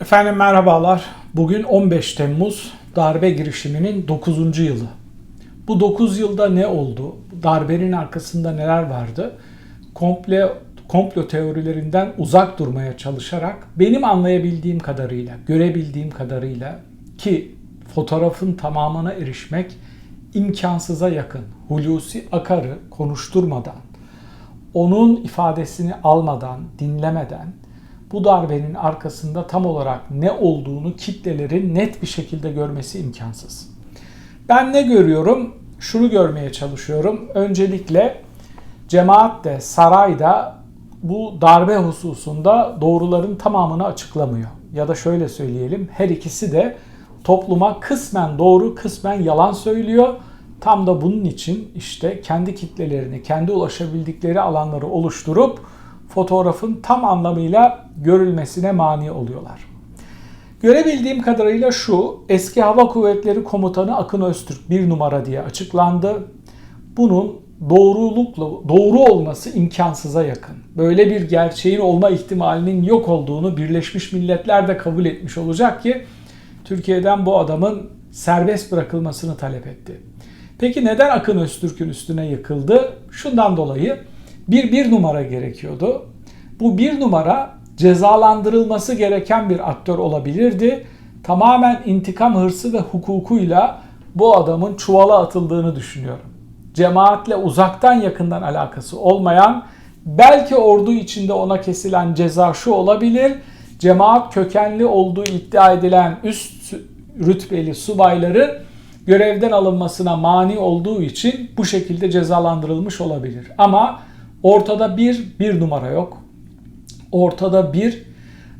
Efendim merhabalar. Bugün 15 Temmuz darbe girişiminin 9. yılı. Bu 9 yılda ne oldu? Darbenin arkasında neler vardı? Komple komplo teorilerinden uzak durmaya çalışarak benim anlayabildiğim kadarıyla, görebildiğim kadarıyla ki fotoğrafın tamamına erişmek imkansıza yakın. Hulusi Akar'ı konuşturmadan, onun ifadesini almadan, dinlemeden bu darbenin arkasında tam olarak ne olduğunu kitlelerin net bir şekilde görmesi imkansız. Ben ne görüyorum? Şunu görmeye çalışıyorum. Öncelikle cemaat de saray da bu darbe hususunda doğruların tamamını açıklamıyor. Ya da şöyle söyleyelim her ikisi de topluma kısmen doğru kısmen yalan söylüyor. Tam da bunun için işte kendi kitlelerini, kendi ulaşabildikleri alanları oluşturup fotoğrafın tam anlamıyla görülmesine mani oluyorlar. Görebildiğim kadarıyla şu, eski Hava Kuvvetleri Komutanı Akın Öztürk bir numara diye açıklandı. Bunun doğrulukla doğru olması imkansıza yakın. Böyle bir gerçeğin olma ihtimalinin yok olduğunu Birleşmiş Milletler de kabul etmiş olacak ki Türkiye'den bu adamın serbest bırakılmasını talep etti. Peki neden Akın Öztürk'ün üstüne yıkıldı? Şundan dolayı bir bir numara gerekiyordu. Bu bir numara cezalandırılması gereken bir aktör olabilirdi. Tamamen intikam hırsı ve hukukuyla bu adamın çuvala atıldığını düşünüyorum. Cemaatle uzaktan yakından alakası olmayan, belki ordu içinde ona kesilen ceza şu olabilir. Cemaat kökenli olduğu iddia edilen üst rütbeli subayları görevden alınmasına mani olduğu için bu şekilde cezalandırılmış olabilir. Ama ortada bir, bir numara yok. Ortada bir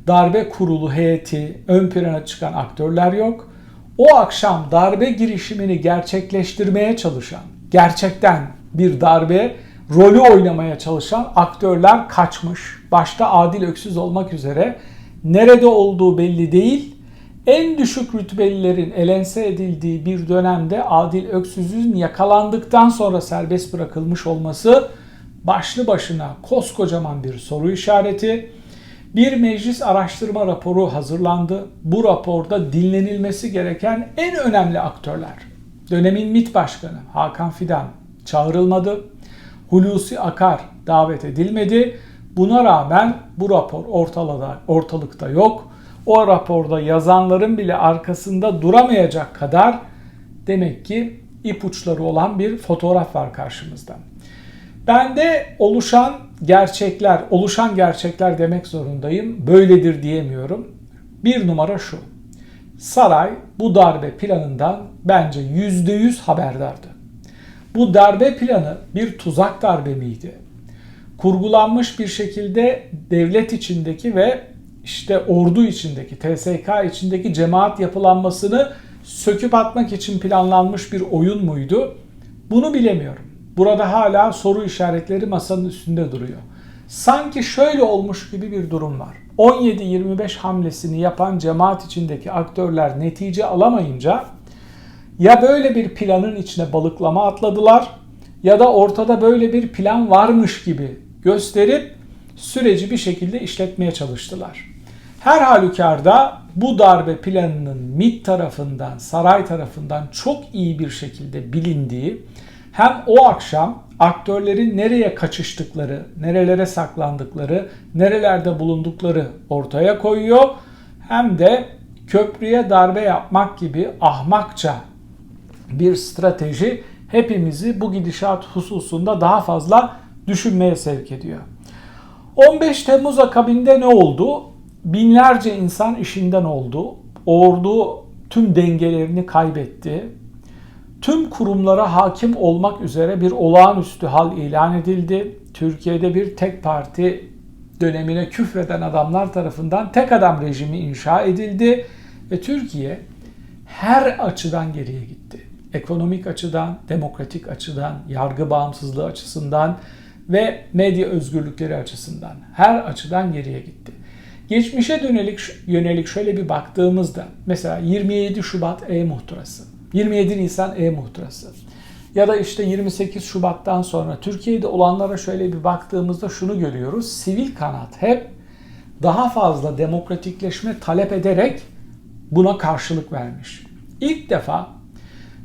darbe kurulu heyeti, ön plana çıkan aktörler yok. O akşam darbe girişimini gerçekleştirmeye çalışan, gerçekten bir darbe rolü oynamaya çalışan aktörler kaçmış. Başta Adil Öksüz olmak üzere nerede olduğu belli değil. En düşük rütbelilerin elense edildiği bir dönemde Adil Öksüz'ün yakalandıktan sonra serbest bırakılmış olması başlı başına koskocaman bir soru işareti. Bir meclis araştırma raporu hazırlandı. Bu raporda dinlenilmesi gereken en önemli aktörler. Dönemin MİT Başkanı Hakan Fidan çağrılmadı. Hulusi Akar davet edilmedi. Buna rağmen bu rapor ortalada, ortalıkta yok. O raporda yazanların bile arkasında duramayacak kadar demek ki ipuçları olan bir fotoğraf var karşımızda. Bende oluşan gerçekler, oluşan gerçekler demek zorundayım. Böyledir diyemiyorum. Bir numara şu. Saray bu darbe planından bence yüzde yüz haberdardı. Bu darbe planı bir tuzak darbe miydi? Kurgulanmış bir şekilde devlet içindeki ve işte ordu içindeki, TSK içindeki cemaat yapılanmasını söküp atmak için planlanmış bir oyun muydu? Bunu bilemiyorum. Burada hala soru işaretleri masanın üstünde duruyor. Sanki şöyle olmuş gibi bir durum var. 17-25 hamlesini yapan cemaat içindeki aktörler netice alamayınca ya böyle bir planın içine balıklama atladılar ya da ortada böyle bir plan varmış gibi gösterip süreci bir şekilde işletmeye çalıştılar. Her halükarda bu darbe planının MİT tarafından, saray tarafından çok iyi bir şekilde bilindiği hem o akşam aktörlerin nereye kaçıştıkları, nerelere saklandıkları, nerelerde bulundukları ortaya koyuyor. Hem de köprüye darbe yapmak gibi ahmakça bir strateji hepimizi bu gidişat hususunda daha fazla düşünmeye sevk ediyor. 15 Temmuz akabinde ne oldu? Binlerce insan işinden oldu. Ordu tüm dengelerini kaybetti tüm kurumlara hakim olmak üzere bir olağanüstü hal ilan edildi. Türkiye'de bir tek parti dönemine küfreden adamlar tarafından tek adam rejimi inşa edildi ve Türkiye her açıdan geriye gitti. Ekonomik açıdan, demokratik açıdan, yargı bağımsızlığı açısından ve medya özgürlükleri açısından her açıdan geriye gitti. Geçmişe dönelik yönelik şöyle bir baktığımızda mesela 27 Şubat E-Muhtırası 27 Nisan E-Muhtırası. Ya da işte 28 Şubat'tan sonra Türkiye'de olanlara şöyle bir baktığımızda şunu görüyoruz. Sivil kanat hep daha fazla demokratikleşme talep ederek buna karşılık vermiş. İlk defa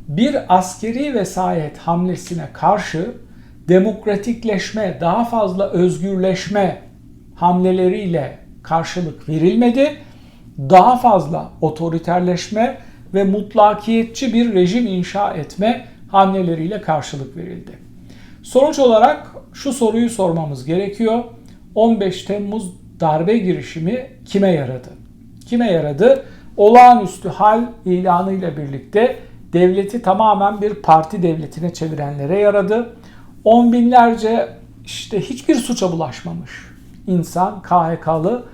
bir askeri vesayet hamlesine karşı demokratikleşme, daha fazla özgürleşme hamleleriyle karşılık verilmedi. Daha fazla otoriterleşme ve mutlakiyetçi bir rejim inşa etme hamleleriyle karşılık verildi. Sonuç olarak şu soruyu sormamız gerekiyor. 15 Temmuz darbe girişimi kime yaradı? Kime yaradı? Olağanüstü hal ilanıyla birlikte devleti tamamen bir parti devletine çevirenlere yaradı. On binlerce işte hiçbir suça bulaşmamış insan KHK'lı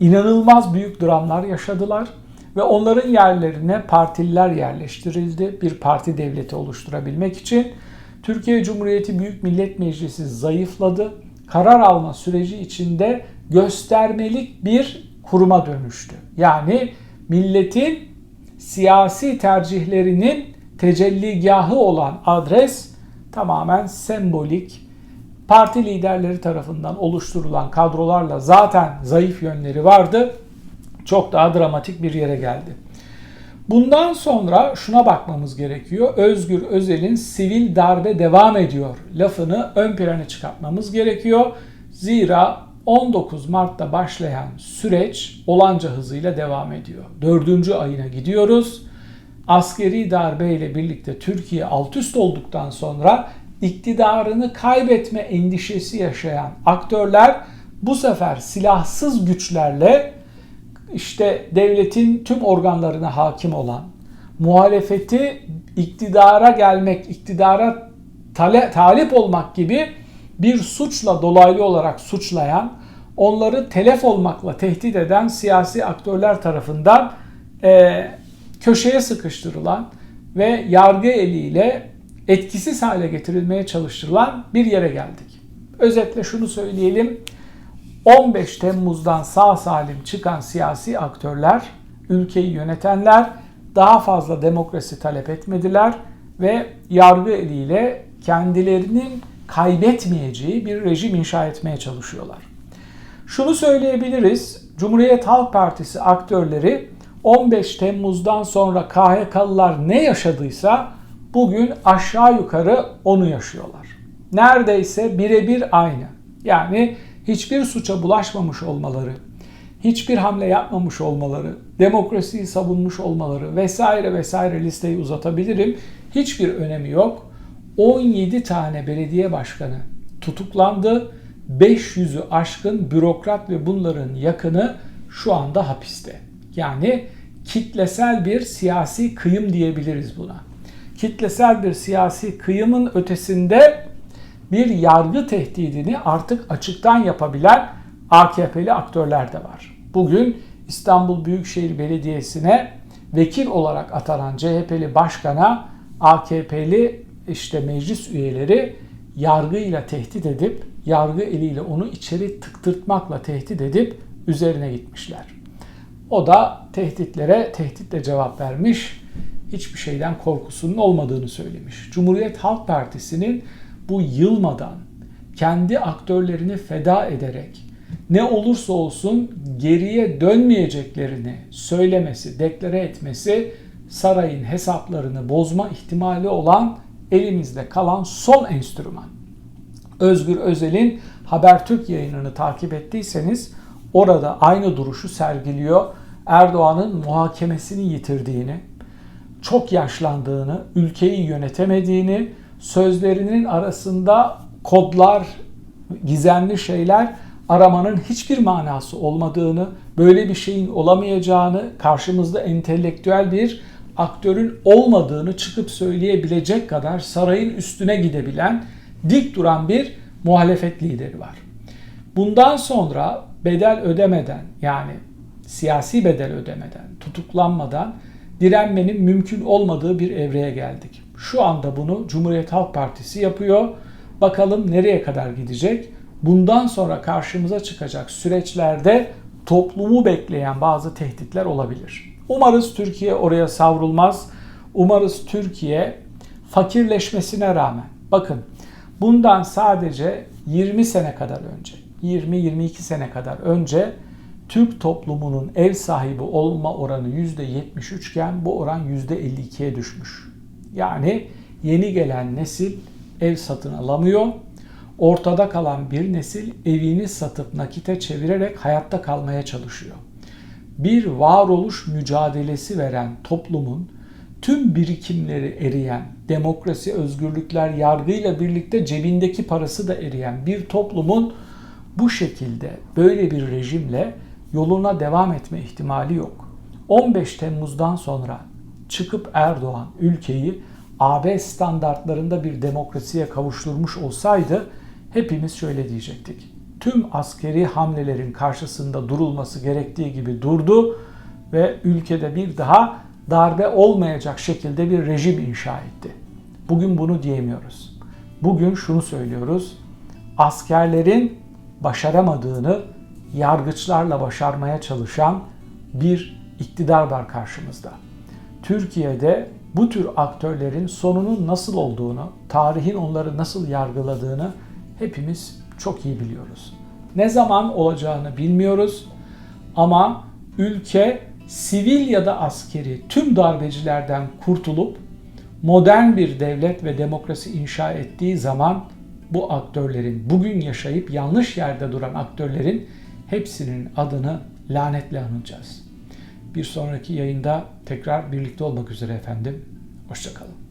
inanılmaz büyük dramlar yaşadılar ve onların yerlerine partililer yerleştirildi bir parti devleti oluşturabilmek için. Türkiye Cumhuriyeti Büyük Millet Meclisi zayıfladı. Karar alma süreci içinde göstermelik bir kuruma dönüştü. Yani milletin siyasi tercihlerinin tecelligahı olan adres tamamen sembolik, parti liderleri tarafından oluşturulan kadrolarla zaten zayıf yönleri vardı. Çok daha dramatik bir yere geldi. Bundan sonra şuna bakmamız gerekiyor. Özgür Özel'in sivil darbe devam ediyor lafını ön plana çıkartmamız gerekiyor. Zira 19 Mart'ta başlayan süreç olanca hızıyla devam ediyor. Dördüncü ayına gidiyoruz. Askeri darbe ile birlikte Türkiye alt üst olduktan sonra iktidarını kaybetme endişesi yaşayan aktörler bu sefer silahsız güçlerle işte devletin tüm organlarına hakim olan, muhalefeti iktidara gelmek, iktidara tale, talip olmak gibi bir suçla dolaylı olarak suçlayan, onları telef olmakla tehdit eden siyasi aktörler tarafından e, köşeye sıkıştırılan ve yargı eliyle etkisiz hale getirilmeye çalıştırılan bir yere geldik. Özetle şunu söyleyelim. 15 Temmuz'dan sağ salim çıkan siyasi aktörler, ülkeyi yönetenler daha fazla demokrasi talep etmediler ve yargı eliyle kendilerinin kaybetmeyeceği bir rejim inşa etmeye çalışıyorlar. Şunu söyleyebiliriz. Cumhuriyet Halk Partisi aktörleri 15 Temmuz'dan sonra KHK'lılar ne yaşadıysa bugün aşağı yukarı onu yaşıyorlar. Neredeyse birebir aynı. Yani hiçbir suça bulaşmamış olmaları, hiçbir hamle yapmamış olmaları, demokrasiyi savunmuş olmaları vesaire vesaire listeyi uzatabilirim. Hiçbir önemi yok. 17 tane belediye başkanı tutuklandı. 500'ü aşkın bürokrat ve bunların yakını şu anda hapiste. Yani kitlesel bir siyasi kıyım diyebiliriz buna. Kitlesel bir siyasi kıyımın ötesinde bir yargı tehdidini artık açıktan yapabilen AKP'li aktörler de var. Bugün İstanbul Büyükşehir Belediyesi'ne vekil olarak atanan CHP'li başkana AKP'li işte meclis üyeleri yargıyla tehdit edip yargı eliyle onu içeri tıktırtmakla tehdit edip üzerine gitmişler. O da tehditlere tehditle cevap vermiş. Hiçbir şeyden korkusunun olmadığını söylemiş. Cumhuriyet Halk Partisi'nin bu yılmadan kendi aktörlerini feda ederek ne olursa olsun geriye dönmeyeceklerini söylemesi, deklare etmesi sarayın hesaplarını bozma ihtimali olan elimizde kalan son enstrüman. Özgür Özel'in Habertürk yayınını takip ettiyseniz orada aynı duruşu sergiliyor. Erdoğan'ın muhakemesini yitirdiğini, çok yaşlandığını, ülkeyi yönetemediğini, sözlerinin arasında kodlar, gizemli şeyler aramanın hiçbir manası olmadığını, böyle bir şeyin olamayacağını, karşımızda entelektüel bir aktörün olmadığını çıkıp söyleyebilecek kadar sarayın üstüne gidebilen, dik duran bir muhalefet lideri var. Bundan sonra bedel ödemeden yani siyasi bedel ödemeden, tutuklanmadan direnmenin mümkün olmadığı bir evreye geldik. Şu anda bunu Cumhuriyet Halk Partisi yapıyor. Bakalım nereye kadar gidecek? Bundan sonra karşımıza çıkacak süreçlerde toplumu bekleyen bazı tehditler olabilir. Umarız Türkiye oraya savrulmaz. Umarız Türkiye fakirleşmesine rağmen bakın bundan sadece 20 sene kadar önce 20-22 sene kadar önce Türk toplumunun ev sahibi olma oranı %73 iken bu oran %52'ye düşmüş. Yani yeni gelen nesil ev satın alamıyor. Ortada kalan bir nesil evini satıp nakite çevirerek hayatta kalmaya çalışıyor. Bir varoluş mücadelesi veren toplumun tüm birikimleri eriyen, demokrasi, özgürlükler, yargıyla birlikte cebindeki parası da eriyen bir toplumun bu şekilde böyle bir rejimle yoluna devam etme ihtimali yok. 15 Temmuz'dan sonra çıkıp Erdoğan ülkeyi AB standartlarında bir demokrasiye kavuşturmuş olsaydı hepimiz şöyle diyecektik. Tüm askeri hamlelerin karşısında durulması gerektiği gibi durdu ve ülkede bir daha darbe olmayacak şekilde bir rejim inşa etti. Bugün bunu diyemiyoruz. Bugün şunu söylüyoruz. Askerlerin başaramadığını yargıçlarla başarmaya çalışan bir iktidar var karşımızda. Türkiye'de bu tür aktörlerin sonunun nasıl olduğunu, tarihin onları nasıl yargıladığını hepimiz çok iyi biliyoruz. Ne zaman olacağını bilmiyoruz ama ülke sivil ya da askeri tüm darbecilerden kurtulup modern bir devlet ve demokrasi inşa ettiği zaman bu aktörlerin, bugün yaşayıp yanlış yerde duran aktörlerin hepsinin adını lanetle anacağız. Bir sonraki yayında tekrar birlikte olmak üzere efendim. Hoşçakalın.